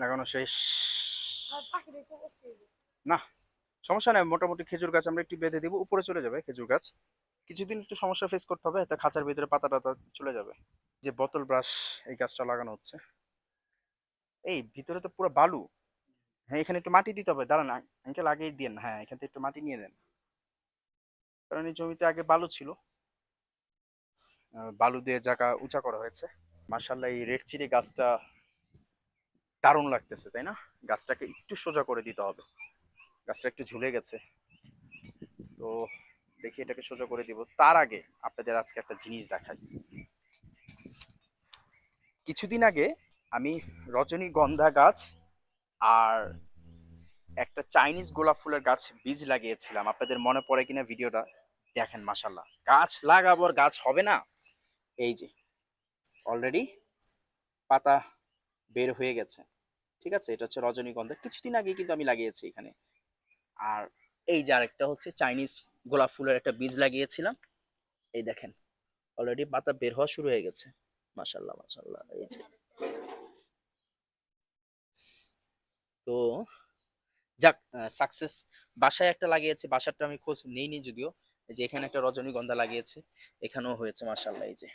লাগানো শেষ। না সমস্যা নেই মোটামুটি খেজুর গাছ আমরা একটু বেঁধে দিব উপরে চলে যাবে খেজুর গাছ। কিছুদিন একটু সমস্যা ফেস করতে হবে তা খাঁচার ভিতরে পাতা টাতা চলে যাবে। যে বোতল ব্রাশ এই গাছটা লাগানো হচ্ছে। এই ভিতরে তো পুরো বালু। হ্যাঁ এখানে একটু মাটি দিতে হবে দাঁড়ান আঙ্কে লাগিয়ে দিন হ্যাঁ এখান থেকে একটু মাটি নিয়ে দেন কারণ এই জমিতে আগে বালু ছিল। বালু দিয়ে জায়গা উঁচা করা হয়েছে। মার্শাল্লাহ এই রেড চিলি গাছটা দারুণ লাগতেছে, তাই না? গাছটাকে একটু সোজা করে দিতে হবে। গাছটা একটু ঝুলে গেছে। তো দেখি এটাকে সোজা করে দিব। তার আগে আপনাদের আজকে একটা জিনিস দেখাই। কিছুদিন আগে আমি রজনীগন্ধা গাছ আর একটা চাইনিজ গোলাপ ফুলের গাছ বীজ লাগিয়েছিলাম। আপনাদের মনে পড়ে কিনা ভিডিওটা? দেখেন মাসাল্লাহ গাছ লাগাবো আর গাছ হবে না? এই যে অলরেডি পাতা বের হয়ে গেছে। ঠিক আছে? এটা হচ্ছে রজনীগন্ধা। কিছুদিন আগে কিন্তু আমি লাগিয়েছি এখানে। আর এই যে আরেকটা হচ্ছে চাইনিজ গোলাপ ফুলের একটা বীজ লাগিয়েছিলাম। এই দেখেন অলরেডি পাতা বের হওয়া শুরু হয়ে গেছে। মাসাল্লাহ মাসাল্লাহ এই যে। তো যাক সাকসেস বাসায় একটা লাগিয়েছে, বাসারটা আমি খোঁজ নেইনি যদিও। যে এখানে একটা রজনীগন্ধা লাগিয়েছে। এখানেও হয়েছে মাসাল্লাহ এই যে।